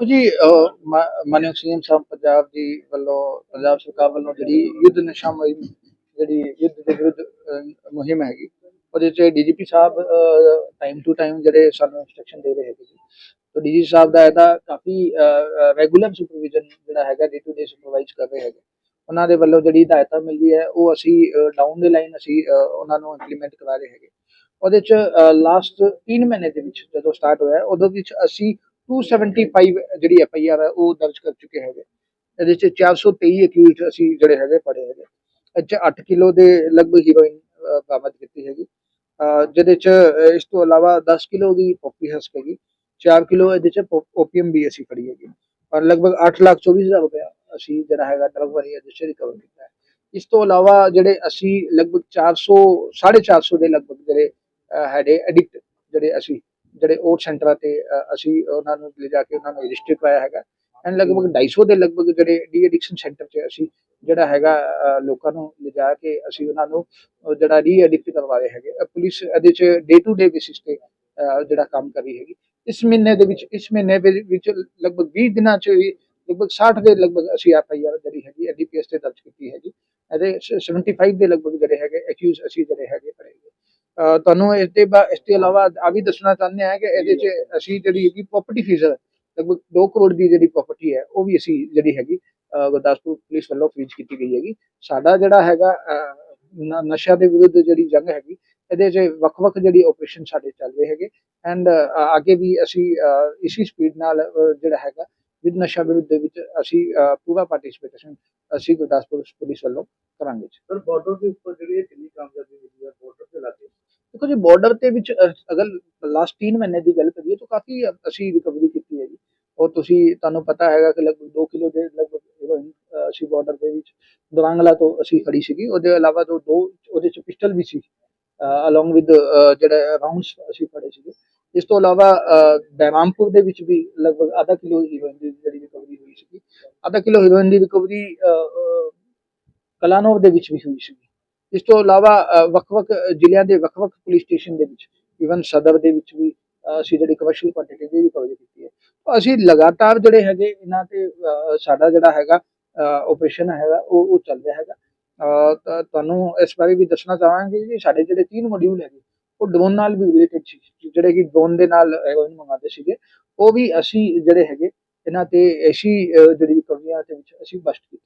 ਜੀ ਮਾਨਯੋਗ ਸੀਐਮ ਸਾਹਿਬ ਪੰਜਾਬ ਜੀ ਵੱਲੋਂ, ਪੰਜਾਬ ਸਰਕਾਰ ਵੱਲੋਂ ਜਿਹੜੀ ਯੁੱਧ ਨਸ਼ਾ ਮੁਹਿੰਮ, ਜਿਹੜੀ ਯੁੱਧ ਦੇ ਵਿਰੁੱਧ ਮੁਹਿੰਮ ਹੈਗੀ, ਉਹਦੇ ਚ ਡੀਜੀਪੀ ਸਾਹਿਬ ਟਾਈਮ ਟੂ ਟਾਈਮ ਜਿਹੜੇ ਸਾਨੂੰ ਇਨਸਟਰਕਸ਼ਨ ਦੇ ਰਹੇ ਹੈਗੇ ਜੀ। ਤਾਂ ਡੀਜੀ ਸਾਹਿਬ ਦਾ ਇਹਦਾ ਕਾਫੀ ਰੈਗੂਲਰ ਸੁਪਰਵਿਜ਼ਨ ਜਿਹੜਾ ਹੈਗਾ ਡੇ ਟੂ ਡੇ ਸੁਪਰਵਾਈਜ਼ ਕਰ ਰਹੇ ਹੈਗੇ। ਉਹਨਾਂ ਦੇ ਵੱਲੋਂ ਜਿਹੜੀ ਹਦਾਇਤਾਂ ਮਿਲਦੀ ਹੈ, ਉਹ ਅਸੀਂ ਡਾਊਨ ਦੇ ਲਾਈਨ ਅਸੀਂ ਉਹਨਾਂ ਨੂੰ ਇੰਪਲੀਮੈਂਟ ਕਰਾ ਰਹੇ ਹੈਗੇ। ਉਹਦੇ ਚ ਲਾਸਟ 3 ਮਹੀਨੇ ਦੇ ਵਿੱਚ ਜਦੋਂ ਸਟਾਰਟ ਹੋਇਆ ਉਹਦੇ ਵਿੱਚ ਅਸੀਂ 275 ਜਿਹੜੀ ਐਫ ਹੈ ਉਹ ਦਰਜ ਕਰ ਚੁੱਕੇ ਹੈਗੇ। ਇਹਦੇ ਚ 423 ਅਕਿਊਜ਼ਡ ਅਸੀਂ ਜਿਹੜੇ ਹੈਗੇ ਫੜੇ ਹੈਗੇ। ਇਹ 8 ਕਿਲੋ ਦੇ ਲਗਭਗ ਹੀਰੋਇਨ ਬਰਾਮਦ ਕੀਤੀ ਹੈਗੀ। ਜਿਹਦੇ ਚ ਇਸ ਤੋਂ ਇਲਾਵਾ 10 ਕਿਲੋ ਦੀ ਪੋਪੀ ਹਸਕ ਹੈਗੀ। 4 ਕਿਲੋ ਇਹਦੇ ਚ ਓਪੀਐਮ ਵੀ ਅਸੀਂ ਫੜੀ ਹੈਗੀ। ਔਰ ਲਗਭਗ 8 ਲੱਖ 24 ਹਜ਼ਾਰ ਰੁਪਇਆ ਅਸੀਂ ਜਿਹੜਾ ਹੈਗਾ ਡਰਗ ਵਾਲੀ ਇਹਦੇ ਚ ਰਿਕਵਰ ਕੀਤਾ ਹੈ। ਇਸ ਤੋਂ ਇਲਾਵਾ ਜਿਹੜੇ ਅਸੀਂ ਲਗਭਗ 400 450 ਦੇ ਲਗਭਗ ਜਿਹੜੇ ਅਹ, ਹੈਗੇ ਐਡਿਕਟ ਜਿਹੜੇ ਅਸੀਂ ਜਿਹੜੇ ਉਹ ਸੈਂਟਰਾਂ ਤੇ ਅਸੀਂ ਉਹਨਾਂ ਨੂੰ ਲਿਜਾ ਕੇ ਉਹਨਾਂ ਨੂੰ ਰਜਿਸਟਰ ਕਰਾਇਆ ਹੈਗਾ। ਐਂਡ ਲਗਭਗ 250 ਦੇ ਲਗਭਗ ਜਿਹੜੇ ਡੀ ਐਡਿਕਸ਼ਨ ਸੈਂਟਰ 'ਚ ਅਸੀਂ ਜਿਹੜਾ ਹੈਗਾ ਲੋਕਾਂ ਨੂੰ ਲਿਜਾ ਕੇ ਅਸੀਂ ਉਹਨਾਂ ਨੂੰ ਜਿਹੜਾ ਰੀ ਐਡਿਕਟ ਕਰਵਾ ਰਹੇ ਹੈਗੇ ਪੁਲਿਸ ਇਹਦੇ 'ਚ ਡੇ ਟੂ ਡੇ ਬੇਸਿਸ ਤੇ ਜਿਹੜਾ ਕੰਮ ਕਰ ਰਹੀ ਹੈਗੀ। ਇਸ ਮਹੀਨੇ ਦੇ ਵਿੱਚ, ਇਸ ਮਹੀਨੇ ਦੇ ਵਿੱਚ ਲਗਭਗ 20 ਦਿਨਾਂ 'ਚ ਵੀ ਲਗਭਗ 60 ਦੇ ਲਗਭਗ ਅਸੀਂ ਐਫ ਆਈ ਆਰ ਜਿਹੜੀ ਹੈਗੀ ਐਡੀਪੀਐਸ ਤੇ ਦਰਜ ਕੀਤੀ ਹੈਗੀ। ਇਹਦੇ 75 ਦੇ ਲਗਭਗ ਜਿਹੜੇ ਹੈਗੇ, ਅਕਿਊਜ਼ ਅਸੀਂ ਜਿਹੜੇ ਹੈਗੇ ਤੁਹਾਨੂੰ ਇਸ ਦੇ ਇਸ ਤੋਂ ਇਲਾਵਾ ਆ ਵੀ ਦੱਸਣਾ ਚਾਹੁੰਦੇ ਹਾਂ ਕਿ ਇਹਦੇ 'ਚ ਅਸੀਂ ਜਿਹੜੀ ਹੈਗੀ ਪ੍ਰਾਪਰਟੀ ਫੀਸ ਲਗਭਗ 2 ਕਰੋੜ ਦੀ ਜਿਹੜੀ ਪ੍ਰਾਪਰਟੀ ਹੈ ਉਹ ਵੀ ਅਸੀਂ ਜਿਹੜੀ ਹੈਗੀ ਗੁਰਦਾਸਪੁਰ ਪੁਲਿਸ ਵੱਲੋਂ ਫ੍ਰੀਜ ਕੀਤੀ ਗਈ ਹੈਗੀ। ਸਾਡਾ ਜਿਹੜਾ ਹੈਗਾ ਅਹ, ਨ- ਨਸ਼ਿਆਂ ਦੇ ਵਿਰੁੱਧ ਜਿਹੜੀ ਜੰਗ ਹੈਗੀ ਇਹਦੇ 'ਚ ਵੱਖ-ਵੱਖ ਜਿਹੜੀ ਆਪਰੇਸ਼ਨ ਸਾਡੇ ਚੱਲ ਰਹੇ ਹੈਗੇ। ਐਂਡ ਅੱਗੇ ਵੀ ਅਸੀਂ ਇਸੀ ਸਪੀਡ ਨਾਲ ਜਿਹੜਾ ਹੈਗਾ ਵਿਦ ਨਸ਼ਾ ਵਿਰੁੱਧ ਦੇ ਵਿੱਚ ਅਸੀਂ ਪੂਰਾ ਪਾਰਟਿਸਿਪੇਸ਼ਨ ਅਸੀਂ ਗੁਰਦਾਸਪੁਰ ਪੁਲਿਸ ਵੱਲੋਂ ਕਰਾਂਗੇ। ਸਰ ਬਾਰਡਰ ਦੇ ਉੱਪਰ ਜਿਹੜੀ ਇਹ ਕਿੰਨੀ ਕਾਮਯਾਬੀ ਮਿਲੀ ਹੈ ਬਾਰਡਰ ਤੇ ਲਾਗੇ ਦੇਖੋ ਜੀ ਬਾਰਡਰ ਤੇ ਵਿੱਚ ਅਗਰ ਲਾਸਟ 3 ਮਹੀਨੇ ਦੀ ਗੱਲ ਕਰੀਏ ਤਾਂ ਕਾਫੀ ਅਸੀਂ ਰਿਕਵਰੀ ਕੀਤੀ ਹੈ ਜੀ। ਔਰ ਤੁਸੀਂ ਤੁਹਾਨੂੰ ਪਤਾ ਹੈਗਾ ਕਿ ਲਗਭਗ 2 ਕਿਲੋ ਦੇ ਲਗਭਗ heroin, ਅਸੀਂ ਬਾਰਡਰ ਦੇ ਵਿੱਚ ਦੁਰਾਂਗਲਾ ਤੋਂ ਅਸੀਂ ਫੜੀ ਸੀਗੀ। ਉਹਦੇ ਇਲਾਵਾ ਤੋਂ ਦੋ ਉਹਦੇ ਚ ਪਿਸਟਲ ਵੀ ਸੀ ਅਲੋਂਗ ਵਿਦ ਜਿਹੜਾ ਰਾਉਂਡਸ ਅਸੀਂ ਫੜੇ ਸੀਗੇ। ਇਸ ਤੋਂ ਇਲਾਵਾ ਅ, ਬਹਿਰਾਮਪੁਰ ਦੇ ਵਿੱਚ ਵੀ ਲਗਭਗ ਆਧਾ ਕਿਲੋ ਹੀਰੋਇਨ ਦੀ ਜਿਹੜੀ ਰਿਕਵਰੀ ਹੋਈ ਸੀਗੀ। ਆਧਾ ਕਿਲੋ ਹੀਰੋਇਨ ਦੀ ਰਿਕਵਰੀ ਕਲਾਨੌਰ ਦੇ ਵਿੱਚ ਵੀ ਹੋਈ ਸੀਗੀ। ਇਸ ਤੋਂ ਇਲਾਵਾ ਵੱਖ-ਵੱਖ ਜ਼ਿਲ੍ਹਿਆਂ ਦੇ ਵੱਖ-ਵੱਖ ਪੁਲਿਸ ਸਟੇਸ਼ਨ ਦੇ ਵਿੱਚ ਇਵਨ ਸਦਰ ਦੇ ਵਿੱਚ ਵੀ ਅਸੀਂ ਜਿਹੜੀ ਕਮਰਸ਼ੀਅਲ ਕੁਆਂਟੀਟੀ ਦੀ ਰਿਕਵਰੀ ਕੀਤੀ ਹੈ। ਅਸੀਂ ਲਗਾਤਾਰ ਜਿਹੜੇ ਹੈਗੇ, ਇਹਨਾਂ ਤੇ ਸਾਡਾ ਜਿਹੜਾ ਹੈਗਾ ਆਪਰੇਸ਼ਨ ਹੈਗਾ, ਉਹ ਉਹ ਚੱਲ ਰਿਹਾ ਹੈਗਾ। ਤੁਹਾਨੂੰ ਇਸ ਬਾਰੇ ਵੀ ਦੱਸਣਾ ਚਾਹਾਂਗੇ ਕਿ ਸਾਡੇ ਜਿਹੜੇ ਤਿੰਨ ਮੋਡਿਊਲ ਹੈਗੇ, ਉਹ ਡਰੋਨ ਨਾਲ ਵੀ ਰਿਲੇਟਡ ਸੀ, ਜਿਹੜੇ ਕਿ ਡਰੋਨ ਦੇ ਨਾਲ ਹੈਰੋਇਨ ਮੰਗਾਉਂਦੇ ਸੀਗੇ। ਉਹ ਵੀ ਅਸੀਂ ਜਿਹੜੇ ਹੈਗੇ, ਇਹਨਾਂ ਤੇ ਐਸੀ ਜਿਹੜੀ ਰਿਕਵਰੀਆਂ ਦੇ ਵਿੱਚ ਅਸੀਂ ਬਸਟ ਕੀਤੀ।